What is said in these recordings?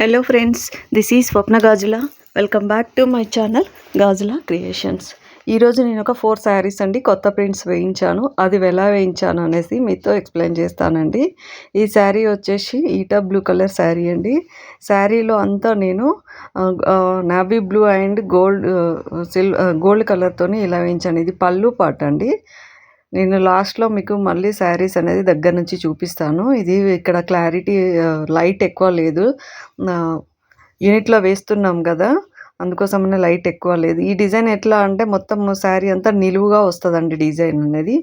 Hello friends this is Swapna Gajula welcome back to my channel Gajula creations ఈరోజు నేను ఒక four saris అండి కొత్త ప్రింట్స్ వేయించాను. అది ఎలా వేయించాను అనేసి మీతో ఎక్స్ప్లెయిన్ చేస్తానండి. ఈ శారీ వచ్చేసి ఈటా బ్లూ కలర్ శారీ అండి. శారీలో అంతా నేను నావీ బ్లూ అండ్ గోల్డ్ సిల్ గోల్డ్ కలర్తోని ఇలా వేయించాను. ఇది పళ్ళు పాట అండి నేను లాస్ట్లో మీకు మళ్ళీ శారీస్ అనేది దగ్గర నుంచి చూపిస్తాను. ఇది ఇక్కడ క్లారిటీ లైట్ ఎక్కువ లేదు. యూనిట్లో వేస్తున్నాం కదా అందుకోసమనే లైట్ ఎక్కువ లేదు. ఈ డిజైన్ ఎట్లా అంటే మొత్తం శారీ అంతా నిలువుగా వస్తుందండి డిజైన్ అనేది.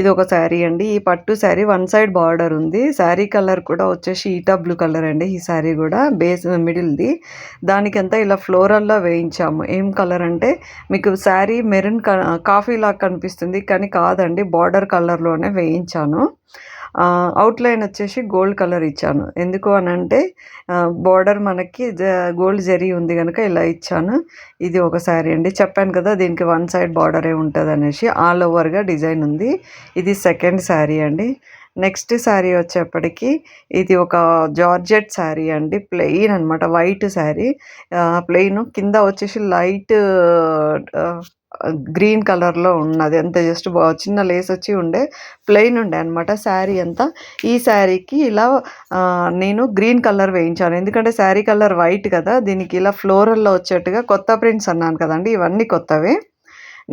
ఇది ఒక శారీ అండి. ఈ పట్టు శారీ వన్ సైడ్ బార్డర్ ఉంది. శారీ కలర్ కూడా వచ్చేసి ఈటా బ్లూ కలర్ అండి ఈ శారీ కూడా బేస్ మిడిల్ది. దానికంతా ఇలా ఫ్లోరల్లో వేయించాము. ఏం కలర్ అంటే మీకు శారీ మెరూన్ కాఫీ లాగా కనిపిస్తుంది కానీ కాదండి. బార్డర్ కలర్లోనే వేయించాను. అవుట్లైన్ వచ్చేసి గోల్డ్ కలర్ ఇచ్చాను. ఎందుకు అని అంటే బార్డర్ మనకి గోల్డ్ జరీ ఉంది కనుక ఇలా ఇచ్చాను. ఇది ఒక శారీ అండి. చెప్పాను కదా దీనికి వన్ సైడ్ బార్డరే ఉంటుంది అనేసి ఆల్ ఓవర్గా డిజైన్ ఉంది. ఇది సెకండ్ శారీ అండి. నెక్స్ట్ శారీ వచ్చేప్పటికి ఇది ఒక జార్జెట్ శారీ అండి. ప్లెయిన్ అనమాట వైట్ శారీ ప్లెయిన్ కింద వచ్చేసి లైట్ గ్రీన్ కలర్లో ఉన్నది. అంతే జస్ట్ చిన్న లేస్ వచ్చి ఉండే ప్లెయిన్ ఉండే అనమాట శారీ అంతా. ఈ శారీకి ఇలా నేను గ్రీన్ కలర్ వేయించాను. ఎందుకంటే శారీ కలర్ వైట్ కదా దీనికి ఇలా ఫ్లోరల్లో వచ్చేట్టుగా కొత్త ప్రింట్స్ అన్నాను కదండి ఇవన్నీ కొత్తవే.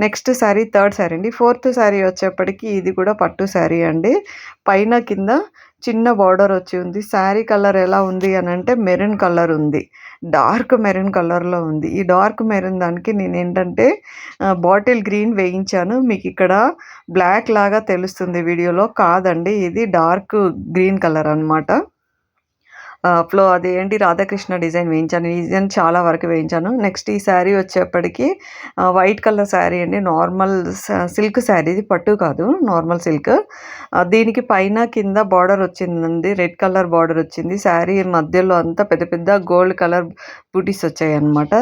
నెక్స్ట్ శారీ థర్డ్ శారీ అండి. ఫోర్త్ శారీ వచ్చేప్పటికి ఇది కూడా పట్టు శారీ అండి. పైన కింద చిన్న బార్డర్ వచ్చి ఉంది. శారీ కలర్ ఎలా ఉంది అని అంటే మెరూన్ కలర్ ఉంది. డార్క్ మెరూన్ కలర్లో ఉంది. ఈ డార్క్ మెరూన్ దానికి నేను ఏంటంటే బాటిల్ గ్రీన్ వేయించాను. మీకు ఇక్కడ బ్లాక్ లాగా తెలుస్తుంది వీడియోలో. కాదండి ఇది డార్క్ గ్రీన్ కలర్ అనమాట ఫ్లో అది ఏంటి? రాధాకృష్ణ డిజైన్ వేయించాను. డిజైన్ చాలా వరకు వేయించాను. నెక్స్ట్ ఈ శారీ వచ్చేప్పటికి వైట్ కలర్ శారీ అండి. Normal silk sari. ఇది పట్టు కాదు నార్మల్ సిల్క్ దీనికి పైన కింద బార్డర్ వచ్చిందండి. రెడ్ కలర్ బార్డర్ వచ్చింది. శారీ మధ్యలో అంతా పెద్ద పెద్ద గోల్డ్ కలర్ బూటీస్ వచ్చాయి అనమాట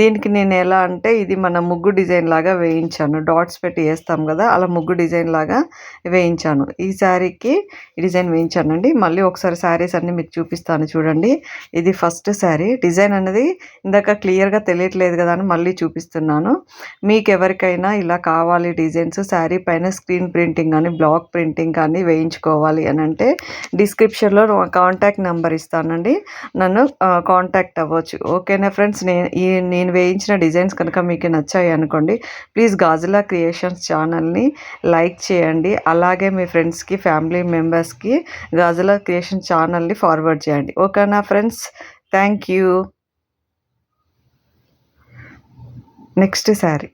దీనికి నేను ఎలా అంటే ఇది మన ముగ్గు డిజైన్ లాగా వేయించాను. డాట్స్ పెట్టి వేస్తాం కదా అలా ముగ్గు డిజైన్ లాగా వేయించాను. ఈ శారీకి డిజైన్ వేయించానండి. మళ్ళీ ఒకసారి శారీస్ అన్నీ మీకు చూపిస్తాను. చూపిస్తాను చూడండి. ఇది ఫస్ట్ శారీ. డిజైన్ అనేది ఇందాక క్లియర్గా తెలియట్లేదు కదా అని మళ్ళీ చూపిస్తున్నాను. మీకు ఎవరికైనా ఇలా కావాలి డిజైన్స్ శారీ పైన స్క్రీన్ ప్రింటింగ్ కానీ బ్లాక్ ప్రింటింగ్ కానీ వేయించుకోవాలి అని అంటే డిస్క్రిప్షన్లో కాంటాక్ట్ నెంబర్ ఇస్తానండి. నన్ను కాంటాక్ట్ అవ్వచ్చు. ఓకేనా ఫ్రెండ్స్? నేను ఈ నేను వేయించిన డిజైన్స్ కనుక మీకు నచ్చాయి అనుకోండి ప్లీజ్ గాజులా క్రియేషన్స్ ఛానల్ని లైక్ చేయండి. అలాగే మీ ఫ్రెండ్స్కి ఫ్యామిలీ మెంబర్స్కి గాజులా క్రియేషన్ ఛానల్ని ఫార్వర్డ్ చేయండి. చేయండి ఓకేనా friends thank you. Next sari